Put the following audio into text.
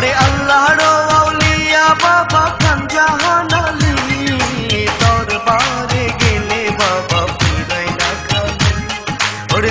ওরে আল্লাহর আউলিয়া বাবা খান জাহান আলী। দরবারে গেলে বাবা ফিরাই না খালি ওরে